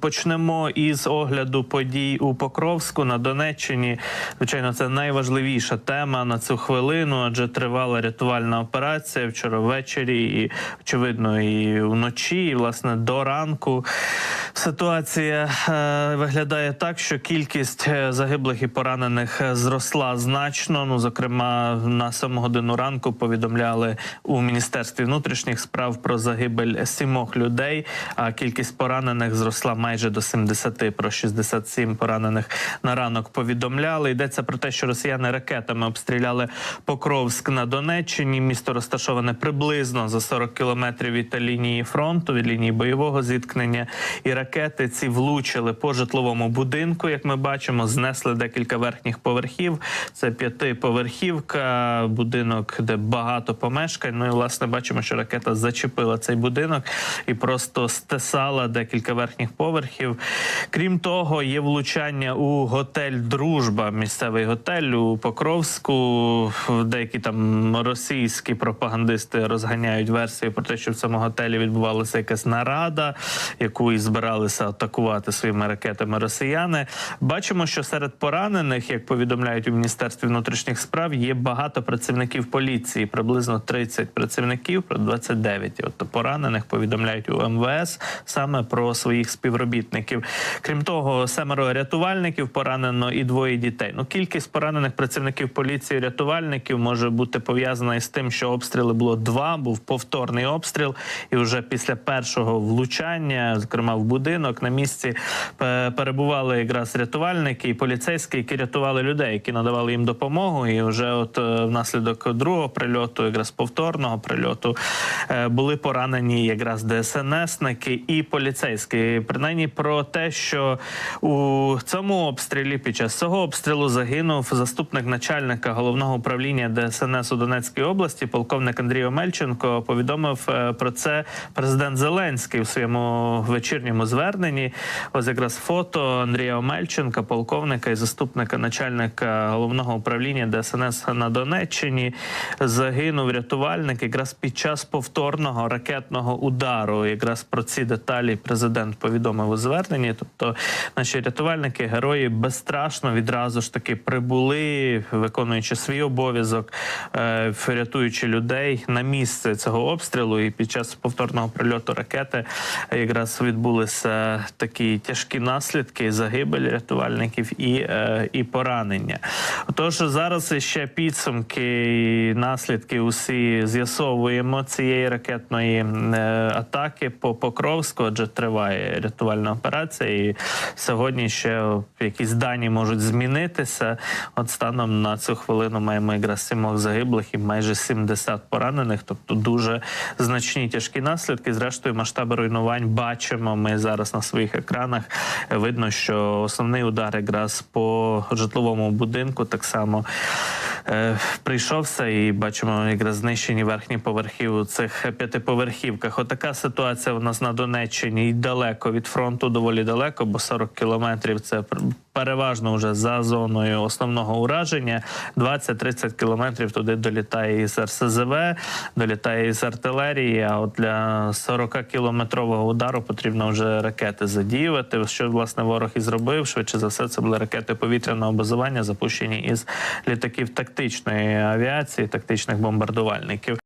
Почнемо із огляду подій у Покровську на Донеччині. Звичайно, це найважливіша тема на цю хвилину, адже тривала рятувальна операція вчора ввечері, і очевидно, і вночі, і власне до ранку. Ситуація е, виглядає так, що кількість е, загиблих і поранених зросла значно. Ну, зокрема, на 7 годину ранку повідомляли у міністерстві внутрішніх справ про загибель сімох людей. А кількість поранених зросла майже до 70, про 67 поранених на ранок повідомляли. Йдеться про те, що росіяни ракетами обстріляли Покровськ на Донеччині. Місто розташоване приблизно за 40 кілометрів від лінії фронту, від лінії бойового зіткнення. І ракети ці влучили по житловому будинку. Як ми бачимо, знесли декілька верхніх поверхів. Це п'ятиповерхівка, будинок, де багато помешкань. Ну і власне бачимо, що ракета зачепила цей будинок і просто стесала декілька верхніх поверхів. Крім того, є влучання у готель Дружба, місцевий готель у Покровську. Деякі там російські пропагандисти розганяють версію про те, що в цьому готелі відбувалася якась нарада, яку і збиралися атакувати своїми ракетами росіяни. Бачимо, що серед поранених, як повідомляють у міністерстві внутрішніх справ, є багато працівників поліції, приблизно 30 працівників, про 29 от поранених повідомляють у МВС саме про своїх співробітників. Крім того, семеро рятувальників поранено і двоє дітей. Ну кількість поранених працівників поліції, рятувальників може бути пов'язана із тим, що обстріли було два, був повторний обстріл, і вже після першого влучання, зокрема в будинок, на місці перебували якраз рятувальники і поліцейські, які рятували людей, які надавали їм допомогу. І вже от е, внаслідок другого прильоту, якраз повторного прильоту, е, були поранені якраз ДСНСники і поліцейські. Принаймні про те, що у цьому обстрілі під час цього обстрілу загинув заступник начальника головного управління ДСНС у Донецькій області, полковник Андрій Омельченко, повідомив е, про це президент Зеленський у своєму вечірньому зверненні. Ось якраз фото Андрія Омельченка, полковника і заступника начальника головного управління ДСНС на Донеччині. Загинув рятувальник якраз під час повторного ракетного удару. Якраз про ці деталі президент повідомив зверненні. Тобто, наші рятувальники, герої безстрашно відразу ж таки прибули, виконуючи свій обов'язок, е, рятуючи людей на місце цього обстрілу. І під час повторного прильоту ракети якраз відбулися такі тяжкі наслідки, загибель рятувальників і, е, і поранення. Тож зараз ще підсумки і наслідки усі з'ясовуємо цієї ракетної е, атаки по Покровську, адже триває рятувальна операція. І сьогодні ще якісь дані можуть змінитися. От станом на цю хвилину маємо якраз сімох загиблих і майже 70 поранених, тобто дуже значні тяжкі наслідки. Зрештою, масштаби руйнувань бачимо. Ми зараз на своїх екранах. Видно, що основний удар якраз по житловому будинку так само е, прийшовся, і бачимо якраз знищені верхні поверхи у цих п'ятиповерхівках. Отака ситуація у нас на Донеччині і далеко від фронту, доволі далеко, бо 40 кілометрів це переважно вже за зоною основного ураження. 20-30 кілометрів туди долітає із РСЗВ, долітає із артилерії. А от для 40 кілометрового удару потрібно вже ракети задіювати. Що власне ворог і зробив. Швидше за все, це були ракети повітряного базування, запущені із літаків тактичної авіації, тактичних бомбардувальників.